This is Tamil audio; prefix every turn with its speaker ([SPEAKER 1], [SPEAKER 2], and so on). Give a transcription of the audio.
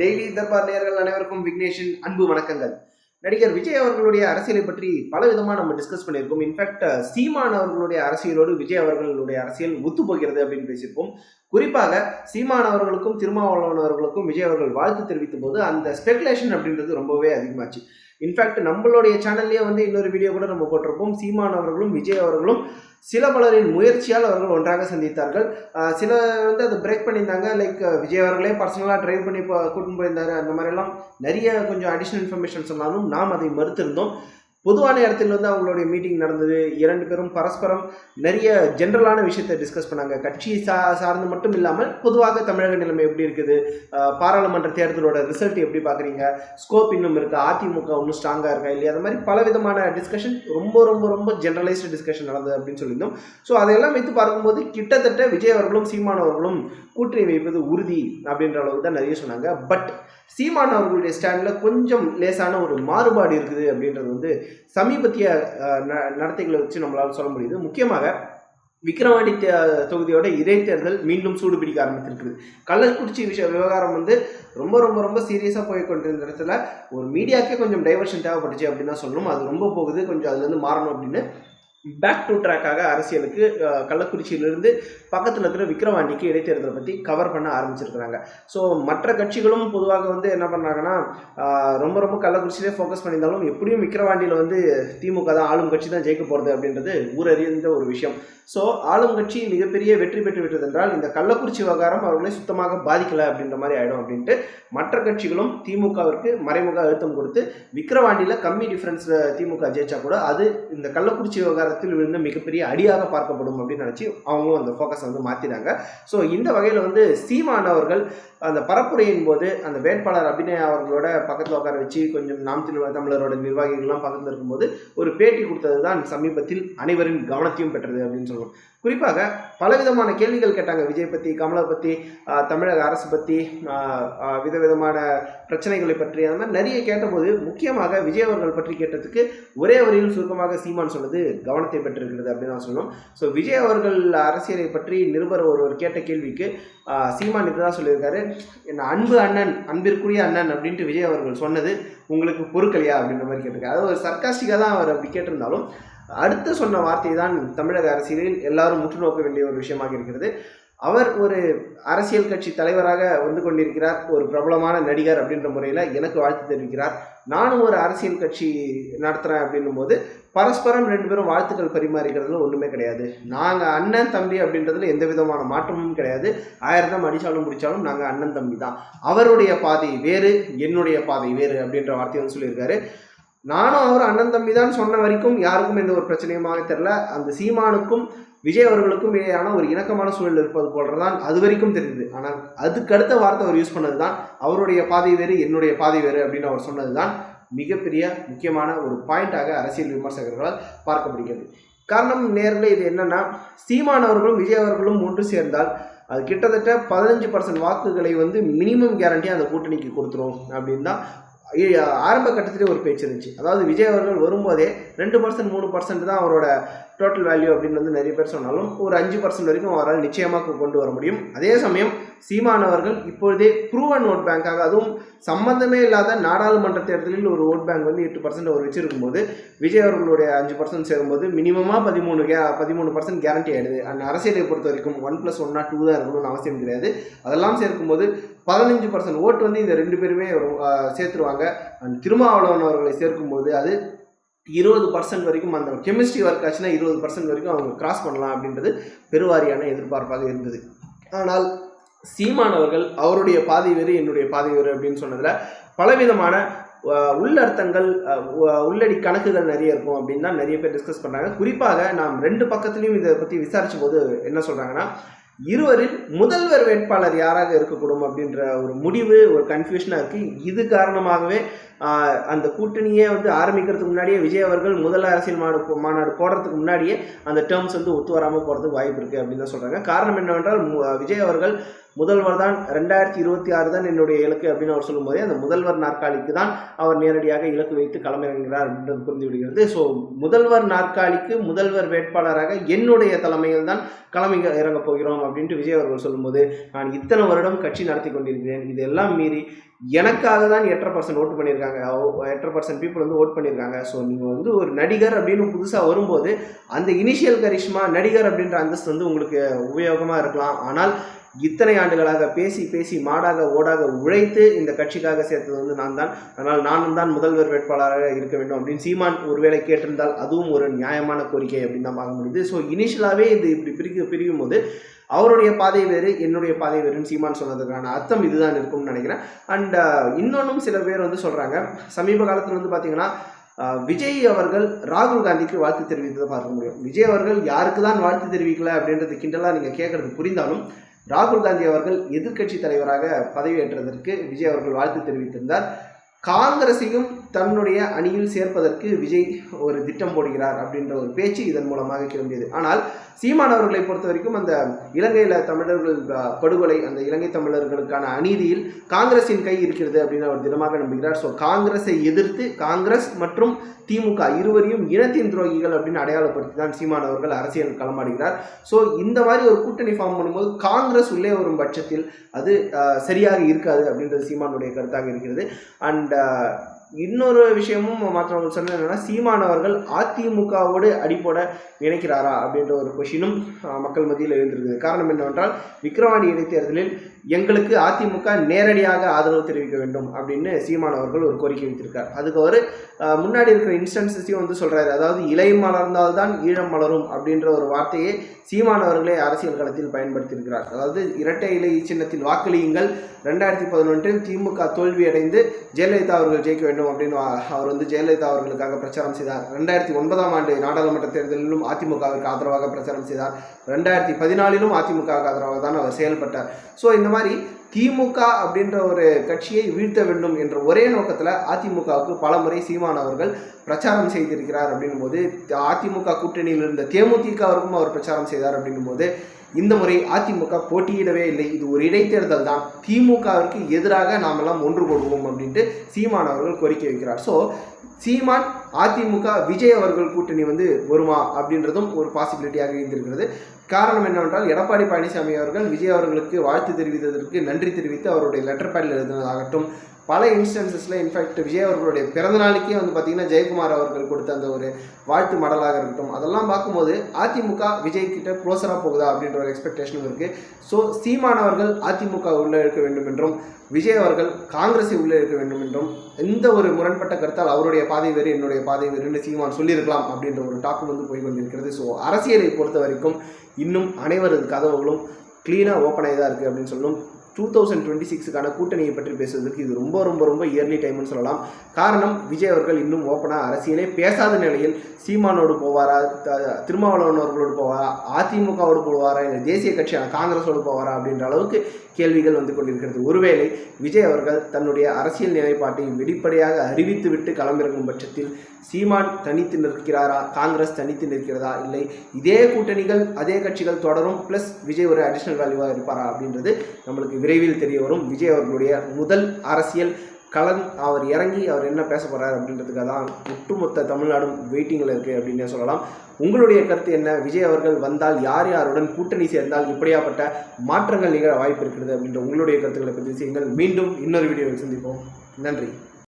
[SPEAKER 1] டெய்லி தர்பார் நேயர்கள் அனைவருக்கும் விக்னேஷின் அன்பு வணக்கங்கள். நடிகர் விஜய் அவர்களுடைய அரசியலை பற்றி பல விதமாக நம்ம டிஸ்கஸ் பண்ணியிருக்கோம். இன்ஃபேக்ட் சீமான் அவர்களுடைய அரசியலோடு விஜய் அவர்களுடைய அரசியல் ஒத்து போகிறது அப்படின்னு பேசியிருக்கோம் குறிப்பாக சீமான் அவர்களுக்கும் திருமாவளவன் அவர்களுக்கும் விஜய் அவர்கள் வாழ்த்து தெரிவித்த போது அந்த ஸ்பெகுலேஷன் அப்படின்றது ரொம்பவே அதிகமாச்சு. இன்ஃபேக்ட் நம்மளுடைய சேனல்லேயே வந்து இன்னொரு வீடியோ கூட நம்ம போட்டிருப்போம். சீமான் அவர்களும் விஜய் அவர்களும் சில பலரின் முயற்சியால் அவர்கள் ஒன்றாக சந்தித்தார்கள். சில வந்து அதை பிரேக் பண்ணியிருந்தாங்க. லைக் விஜய் அவர்களே பர்சனலாக ட்ரைவ் பண்ணி கூட்டின்னு போயிருந்தார். அந்த மாதிரிலாம் நிறைய கொஞ்சம் அடிஷ்னல் இன்ஃபர்மேஷன் சொன்னாலும் நாம் அதை மறுத்திருந்தோம். பொதுவான இடத்துல வந்து அவங்களுடைய மீட்டிங் நடந்தது. இரண்டு பேரும் பரஸ்பரம் நிறைய ஜென்ரலான விஷயத்தை டிஸ்கஸ் பண்ணாங்க. கட்சி சா சார்ந்து மட்டும் இல்லாமல் பொதுவாக தமிழக நிலைமை எப்படி இருக்குது? பாராளுமன்ற தேர்தலோட ரிசல்ட் எப்படி பார்க்குறீங்க? ஸ்கோப் இன்னும் இருக்கா? அதிமுக இன்னும் ஸ்ட்ராங்காக இருக்கா? இல்லையா? அந்த மாதிரி பல விதமான டிஸ்கஷன் ரொம்ப ரொம்ப ரொம்ப ஜென்ரலைஸ்டு டிஸ்கஷன் நடந்தது அப்படின்னு சொல்லியிருந்தோம். ஸோ அதையெல்லாம் வைத்து பார்க்கும்போது கிட்டத்தட்ட விஜய் அவர்களும் சீமானவர்களும் கூட்டணி வைப்பது உறுதி அப்படின்ற அளவுக்கு தான் நிறைய சொன்னாங்க. பட் சீமான் அவர்களுடைய ஸ்டாண்டில் கொஞ்சம் லேசான ஒரு மாறுபாடு இருக்குது அப்படின்றது வந்து சமீபத்திய ந- நடத்தைகளை வச்சு நம்மளால் சொல்ல முடியுது. முக்கியமாக விக்கிரவாண்டி தே- தொகுதியோட இடைத்தேர்தல் மீண்டும் சூடு பிடிக்க ஆரம்பித்திருக்குது கள்ளக்குறிச்சி விஷய விவகாரம் வந்து ரொம்ப ரொம்ப ரொம்ப சீரியஸாக போய் கொண்டிருந்த இடத்துல ஒரு மீடியாக்கே கொஞ்சம் டைவர்ஷன் தேவைப்பட்டுச்சு அப்படின்னு தான் சொல்லணும். அது ரொம்ப போகுது. கொஞ்சம் அதுலேருந்து மாறணும் அப்படின்னு பேக் டு ட்ராக்காக அரசியலுக்கு கள்ளக்குறிச்சியிலிருந்து பக்கத்தில் இருக்கிற விக்ரவாண்டிக்கு இடைத்தேர்தலை பற்றி கவர் பண்ண ஆரம்பிச்சிருக்கிறாங்க. ஸோ மற்ற கட்சிகளும் பொதுவாக வந்து என்ன பண்ணாங்கன்னா ரொம்ப ரொம்ப கள்ளக்குறிச்சியிலே ஃபோக்கஸ் பண்ணியிருந்தாலும் எப்படியும் விக்ரவாண்டியில் வந்து திமுக தான் ஆளும் கட்சி தான் ஜெயிக்க போகிறது அப்படின்றது ஊரறிந்த ஒரு விஷயம். ஸோ ஆளும் கட்சி மிகப்பெரிய வெற்றி பெற்று விட்டது என்றால் இந்த கள்ளக்குறிச்சி விவகாரம் அவர்களை சுத்தமாக பாதிக்கலை அப்படின்ற மாதிரி ஆகிடும் அப்படின்ட்டு மற்ற கட்சிகளும் திமுகவிற்கு மறைமுக அழுத்தம் கொடுத்து விக்ரவாண்டியில் கம்மி டிஃப்ரென்ஸில் திமுக ஜெயிச்சா கூட அது இந்த கள்ளக்குறிச்சி விவகாரம் விவகாரத்தில் விழுந்த மிகப்பெரிய அடியாக பார்க்கப்படும் அப்படின்னு நினச்சி அவங்களும் அந்த ஃபோக்கஸை வந்து மாற்றினாங்க ஸோ இந்த வகையில் வந்து சீமான் அவர்கள் அந்த பரப்புரையின் போது அந்த வேட்பாளர் அபிநயா அவர்களோட பக்கத்தில் உட்கார வச்சு கொஞ்சம் நாம் தமிழரோட நிர்வாகிகள்லாம் பக்கத்தில் இருக்கும்போது ஒரு பேட்டி கொடுத்தது தான் சமீபத்தில் அனைவரின் கவனத்தையும் பெற்றது அப்படின்னு சொல்லணும் குறிப்பாக பலவிதமான கேள்விகள் கேட்டாங்க. விஜய் பற்றி கமலை பற்றி தமிழக அரசு பற்றி விதவிதமான பிரச்சனைகளை பற்றி அந்த மாதிரி நிறைய கேட்டபோது முக்கியமாக விஜய் அவர்கள் பற்றி கேட்டதுக்கு ஒரே வரியில் சுருக்கமாக சீமான் சொன்னது கவனத்தை பெற்றிருக்கிறது அப்படின்னு நான் சொல்லணும். ஸோ விஜய் அவர்கள் அரசியலை பற்றி நிருபர் ஒருவர் கேட்ட கேள்விக்கு சீமான் இதுதான் சொல்லியிருக்காரு. என்ன அன்பு அண்ணன் அன்பிற்குரிய அண்ணன் அப்படின்ட்டு விஜய் அவர்கள் சொன்னது உங்களுக்கு பொறுக்கலையா அப்படின்ற மாதிரி கேட்டிருக்காரு. அதாவது ஒரு சர்க்காஸ்டிக்காக தான் அவர் அப்படி கேட்டிருந்தாலும் அடுத்து சொன்ன வார்த்தை தான் தமிழக அரசியலில் எல்லாரும் முற்று நோக்க வேண்டிய ஒரு விஷயமாக இருக்கிறது. அவர் ஒரு அரசியல் கட்சி தலைவராக வந்து கொண்டிருக்கிறார் ஒரு பிரபலமான நடிகர் அப்படின்ற முறையில் எனக்கு வாழ்த்து தெரிவிக்கிறார். நானும் ஒரு அரசியல் கட்சி நடத்துகிறேன் அப்படின்னும் போது பரஸ்பரம் ரெண்டு பேரும் வாழ்த்துக்கள் பரிமாறிக்கிறதுல ஒன்றுமே கிடையாது. நாங்கள் அண்ணன் தம்பி அப்படின்றதுல எந்த விதமான மாற்றமும் கிடையாது. ஆயிரம் தான் அடித்தாலும் முடித்தாலும் நாங்கள் அண்ணன் தம்பி தான். அவருடைய பாதை வேறு என்னுடைய பாதை வேறு அப்படின்ற வார்த்தையை வந்து சொல்லியிருக்காரு. நானும் அவர் அண்ணன் தம்பி தான் சொன்ன வரைக்கும் யாருக்கும் எந்த ஒரு பிரச்சனையுமாக தெரில அந்த சீமானுக்கும் விஜய் அவர்களுக்கும் இடையான ஒரு இணக்கமான சூழல் இருப்பது போலதான் அது வரைக்கும் தெரியுது ஆனால் அதுக்கு அடுத்த வார்த்தை அவர் யூஸ் பண்ணது தான் அவருடைய பாதை வேறு என்னுடைய பாதை வேறு அப்படின்னு அவர் சொன்னது தான் மிகப்பெரிய முக்கியமான ஒரு பாயிண்டாக அரசியல் விமர்சகர்களால் பார்க்கப்படுகிறது. காரணம் நேரில் இது என்னன்னா சீமான் அவர்களும் விஜய் அவர்களும் ஒன்று சேர்ந்தால் அது கிட்டத்தட்ட பதினஞ்சு பர்சன்ட் வாக்குகளை வந்து மினிமம் கேரண்டியாக அந்த கூட்டணிக்கு கொடுத்துரும் அப்படின்னு தான் ஆரம்ப கட்டத்திலே ஒரு பேச்சு இருந்துச்சு. அதாவது விஜய் அவர்கள் வரும்போதே ரெண்டு பர்சன்ட் மூணு பர்சன்ட் தான் அவரோட டோட்டல் வேல்யூ அப்படின்னு வந்து நிறைய பேர் சொன்னாலும் ஒரு அஞ்சு பர்சன்ட் வரைக்கும் அவரால் நிச்சயமாக கொண்டு வர முடியும். அதே சமயம் சீமானவர்கள் இப்பொழுதே ப்ரூவன் ஓட் பேங்காக அதுவும் சம்பந்தமே இல்லாத நாடாளுமன்ற தேர்தலில் ஒரு ஓட் பேங்க் வந்து எட்டு பர்சன்ட் அவர் வச்சிருக்கும் போது விஜய் அவர்களுடைய அஞ்சு பர்சன்ட் சேரும்போது மினிமமாக பதிமூணு கே பதிமூணு பர்சன்ட் கேரண்டி ஆகிடுது அந்த அரசியலை பொறுத்த வரைக்கும் ஒன் ப்ளஸ் ஒன்னா டூ தான் இருக்கணும்னு அவசியம் கிடையாது. அதெல்லாம் சேர்க்கும்போது பதினஞ்சு பர்சன்ட் ஓட்டு வந்து இந்த ரெண்டு பேருமே சேர்த்துருவாங்க. அண்ட் திருமாவளவன் அவர்களை சேர்க்கும்போது அது இருபது பர்சன்ட் வரைக்கும் அந்த கெமிஸ்ட்ரி ஒர்க் ஆச்சுன்னா இருபது பர்சன்ட் வரைக்கும் அவங்க கிராஸ் பண்ணலாம் அப்படின்றது பெருவாரியான எதிர்பார்ப்பாக இருந்தது. ஆனால் சீமானவர்கள் அவருடைய பாதை வேறு என்னுடைய பாதை வேறு அப்படின்னு சொன்னதில் பலவிதமான உள்ளர்த்தங்கள் உள்ளடி கணக்குகள் நிறைய இருக்கும் அப்படின்னு தான் நிறைய பேர் டிஸ்கஸ் பண்ணுறாங்க குறிப்பாக நாம் ரெண்டு பக்கத்துலையும் இதை பற்றி விசாரிச்ச போது என்ன சொல்கிறாங்கன்னா இருவரில் முதல்வர் வேட்பாளர் யாராக இருக்கக்கூடும் அப்படின்ற ஒரு முடிவு ஒரு கன்ஃபியூஷனாக இருக்குது இது காரணமாகவே அந்த கூட்டணியே வந்து ஆரம்பிக்கிறதுக்கு முன்னாடியே விஜய் அவர்கள் முதல் அரசியல் மாநாடு மாநாடு போடுறதுக்கு முன்னாடியே அந்த டேர்ம்ஸ் வந்து ஒத்து வராமல் போகிறதுக்கு வாய்ப்பு இருக்குது அப்படின்னு தான் சொல்கிறாங்க காரணம் என்னவென்றால் மு- விஜய் அவர்கள் முதல்வர் தான் ரெண்டாயிரத்தி இருபத்தி ஆறு தான் என்னுடைய இலக்கு அப்படின்னு அவர் சொல்லும்போதே அந்த முதல்வர் நாற்காலிக்கு தான் அவர் நேரடியாக இலக்கு வைத்து களமிறங்குகிறார் அப்படின்றது புரிந்து விடுகிறது ஸோ முதல்வர் நாற்காலிக்கு முதல்வர் வேட்பாளராக என்னுடைய தலைமையில் தான் களம் இறங்கப் போகிறோம் அப்படின்ட்டு விஜய் அவர்கள் சொல்லும்போது நான் இத்தனை வருடம் கட்சி நடத்தி கொண்டிருக்கிறேன். இதெல்லாம் மீறி எனக்காக தான் எட்டரை பர்சன்ட் ஓட்டு பண்ணியிருக்காங்க. எட்டரை பர்சன்ட் பீப்புள் வந்து ஓட் பண்ணியிருக்காங்க. ஸோ நீங்கள் வந்து ஒரு நடிகர் அப்படின்னு புதுசாக வரும்போது அந்த இனிஷியல் கரிஷ்மா நடிகர் அப்படின்ற அந்தஸ்து வந்து உங்களுக்கு உபயோகமாக இருக்கலாம். ஆனால் இத்தனை ஆண்டுகளாக பேசி பேசி மாடாக ஓடாக உழைத்து இந்த கட்சிக்காக சேர்த்தது வந்து நான் தான் அதனால் நானும் தான் முதல்வர் வேட்பாளராக இருக்க வேண்டும் அப்படின்னு சீமான் ஒருவேளை கேட்டிருந்தால் அதுவும் ஒரு நியாயமான கோரிக்கை அப்படின்னு தான் பார்க்க முடியுது. ஸோ இனிஷியலாகவே இது இப்படி பிரிக்க பிரியும் போது அவருடைய பாதை வேறு என்னுடைய பாதை வேறுன்னு சீமான் சொன்னதுக்கான அர்த்தம் இதுதான் இருக்கும்னு நினைக்கிறேன். அண்ட் uh, இன்னொன்றும் சில பேர் வந்து சொல்கிறாங்க சமீப காலத்தில் வந்து பார்த்தீங்கன்னா விஜய் அவர்கள் ராகுல் காந்திக்கு வாழ்த்து தெரிவித்ததை பார்க்க முடியும். விஜய் அவர்கள் யாருக்கு தான் வாழ்த்து தெரிவிக்கல அப்படின்றது கிண்டலாக நீங்கள் கேட்குறது புரிந்தாலும் ராகுல் காந்தி அவர்கள் எதிர்க்கட்சி தலைவராக பதவியேற்றதற்கு விஜய் அவர்கள் வாழ்த்து தெரிவித்திருந்தார். காங்கிரஸையும் தன்னுடைய அணியில் சேர்ப்பதற்கு விஜய் ஒரு திட்டம் போடுகிறார் அப்படின்ற ஒரு பேச்சு இதன் மூலமாக கிளம்பியது. ஆனால் சீமான் அவர்களை பொறுத்த வரைக்கும் அந்த இலங்கையில் தமிழர்கள் படுகொலை அந்த இலங்கை தமிழர்களுக்கான அநீதியில் காங்கிரஸின் கை இருக்கிறது அப்படின்னு அவர் தினமாக நம்புகிறார். ஸோ காங்கிரஸை எதிர்த்து காங்கிரஸ் மற்றும் திமுக இருவரையும் இனத்தின் துரோகிகள் அப்படின்னு அடையாளப்படுத்தி தான் சீமான் அவர்கள் அரசியல் களமாடுகிறார். ஸோ இந்த மாதிரி ஒரு கூட்டணி ஃபார்ம் பண்ணும்போது காங்கிரஸ் உள்ளே வரும் பட்சத்தில் அது சரியாக இருக்காது அப்படின்றது சீமானுடைய கருத்தாக இருக்கிறது. அண்ட் இன்னொரு விஷயமும் மற்றவங்க சொன்னது என்னன்னா சீமான் அவர்கள் அதிமுகவோடு அடிப்போட நினைக்கிறாரா அப்படின்ற ஒரு கொஷினும் மக்கள் மத்தியில் எழுந்திருக்குது. காரணம் என்னவென்றால் விக்கிரவாண்டி இடைத்தேர்தலில் எங்களுக்கு அதிமுக நேரடியாக ஆதரவு தெரிவிக்க வேண்டும் அப்படின்னு சீமான் அவர்கள் ஒரு கோரிக்கை வைத்திருக்கார். அதுக்கு அவர் முன்னாடி இருக்கிற இன்ஸ்டன்சஸையும் வந்து சொல்கிறாரு அதாவது இலை மலர்ந்தால்தான் ஈழம் மலரும் அப்படின்ற ஒரு வார்த்தையை சீமான் அவர்களே அரசியல் களத்தில் பயன்படுத்தியிருக்கிறார். அதாவது இரட்டை இலை சின்னத்தில் வாக்களியுங்கள். ரெண்டாயிரத்தி பதினொன்றில் திமுக தோல்வியடைந்து ஜெயலலிதா அவர்கள் ஜெயிக்க வேண்டும் அப்படின்னு அவர் வந்து ஜெயலலிதா அவர்களுக்காக பிரச்சாரம் செய்தார். ரெண்டாயிரத்தி ஒன்பதாம் ஆண்டு நாடாளுமன்ற தேர்தலிலும் அதிமுகவிற்கு ஆதரவாக பிரச்சாரம் செய்தார். ரெண்டாயிரத்தி பதினாலிலும் அதிமுகவுக்கு ஆதரவாக தான் அவர் செயல்பட்டார். ஸோ இந்த மாதிரி திமுக அப்படின்ற ஒரு கட்சியை வீழ்த்த வேண்டும் என்ற ஒரே நோக்கத்தில் அதிமுகவுக்கு பலமுறை சீமான் அவர்கள் பிரச்சாரம் செய்திருக்கிறார் அப்படின்னும் போது அதிமுக கூட்டணியில் இருந்த தேமுதிகவிற்கும் அவர் பிரச்சாரம் செய்தார் அப்படின்னும் போது இந்த முறை அதிமுக போட்டியிடவே இல்லை. இது ஒரு இடைத்தேர்தல் தான். திமுகவிற்கு எதிராக நாமெல்லாம் ஒன்று கொள்வோம் அப்படின்ட்டு சீமான் அவர்கள் கோரிக்கை வைக்கிறார். ஸோ சீமான் அதிமுக விஜய் அவர்கள் கூட்டணி வந்து வருமா அப்படின்றதும் ஒரு பாசிபிலிட்டியாக இருந்திருக்கிறது. காரணம் என்னவென்றால் எடப்பாடி பழனிசாமி அவர்கள் விஜய் அவர்களுக்கு வாழ்த்து தெரிவித்ததற்கு நன்றி தெரிவித்து அவருடைய லெட்டர் பேடில் எழுதினதாகட்டும் பல இன்ஸ்டன்சஸில் இன்ஃபேக்ட் விஜய் அவர்களுடைய பிறந்த நாளுக்கே வந்து பார்த்திங்கன்னா ஜெயக்குமார் அவர்கள் கொடுத்த அந்த ஒரு வாழ்த்து மடலாக இருக்கட்டும். அதெல்லாம் பார்க்கும்போது அதிமுக விஜய் கிட்ட க்ளோஸராக போகுதா அப்படின்ற ஒரு எக்ஸ்பெக்டேஷனும் இருக்குது ஸோ சீமானவர்கள் அதிமுக உள்ளே இருக்க வேண்டும் என்றும் விஜய் அவர்கள் காங்கிரஸை உள்ளே இருக்க வேண்டும் என்றும் எந்த ஒரு முரண்பட்ட கருத்தால் அவருடைய பாதை வேறு என்னுடைய பாதை வேறுன்னு சீமான் சொல்லியிருக்கலாம் அப்படின்ற ஒரு டாக்கு வந்து போய் கொண்டிருக்கிறது. ஸோ அரசியலை பொறுத்த வரைக்கும் இன்னும் அனைவரது கதவுகளும் க்ளீனாக ஓப்பன் ஆகி தான் இருக்குது அப்படின்னு சொல்லணும் டூ தௌசண்ட் டுவெண்ட்டி சிக்ஸுக்கான கூட்டணியை பற்றி பேசுவதற்கு இது ரொம்ப ரொம்ப ரொம்ப இயர்லி டைம்னு சொல்லலாம். காரணம் விஜய் அவர்கள் இன்னும் ஓப்பனாக அரசியலே பேசாத நிலையில் சீமானோடு போவாரா த- திருமாவளவன் அவர்களோடு போவாரா அதிமுகவோடு போவாரா இல்லை தேசிய கட்சியான காங்கிரஸோடு போவாரா அப்படின்ற அளவுக்கு கேள்விகள் வந்து கொண்டிருக்கிறது. ஒருவேளை விஜய் அவர்கள் தன்னுடைய அரசியல் நிலைப்பாட்டை வெளிப்படையாக அறிவித்துவிட்டு களமிறங்கும் பட்சத்தில் சீமான் தனித்து நிற்கிறாரா? காங்கிரஸ் தனித்து நிற்கிறதா? இல்லை. இதே கூட்டணிகள் அதே கட்சிகள் தொடரும் ப்ளஸ் விஜய் ஒரு அடிஷ்னல் வேல்யூவாக இருப்பாரா அப்படின்றது நம்மளுக்கு விரைவில் தெரிய வரும். விஜய் அவர்களுடைய முதல் அரசியல் களம். அவர் இறங்கி அவர் என்ன பேச போகிறார் அப்படின்றதுக்காக தான் ஒட்டுமொத்த தமிழ்நாடும் வெயிட்டிங்கில் இருக்குது அப்படின்னே சொல்லலாம். உங்களுடைய கருத்து என்ன? விஜய் அவர்கள் வந்தால் யார் யாருடன் கூட்டணி சேர்ந்தால் இப்படியாப்பட்ட மாற்றங்கள் நிகழ வாய்ப்பு இருக்கிறது அப்படின்ற உங்களுடைய கருத்துக்களை பற்றி செய்யுங்கள். மீண்டும் இன்னொரு வீடியோவில் சந்திப்போம். நன்றி.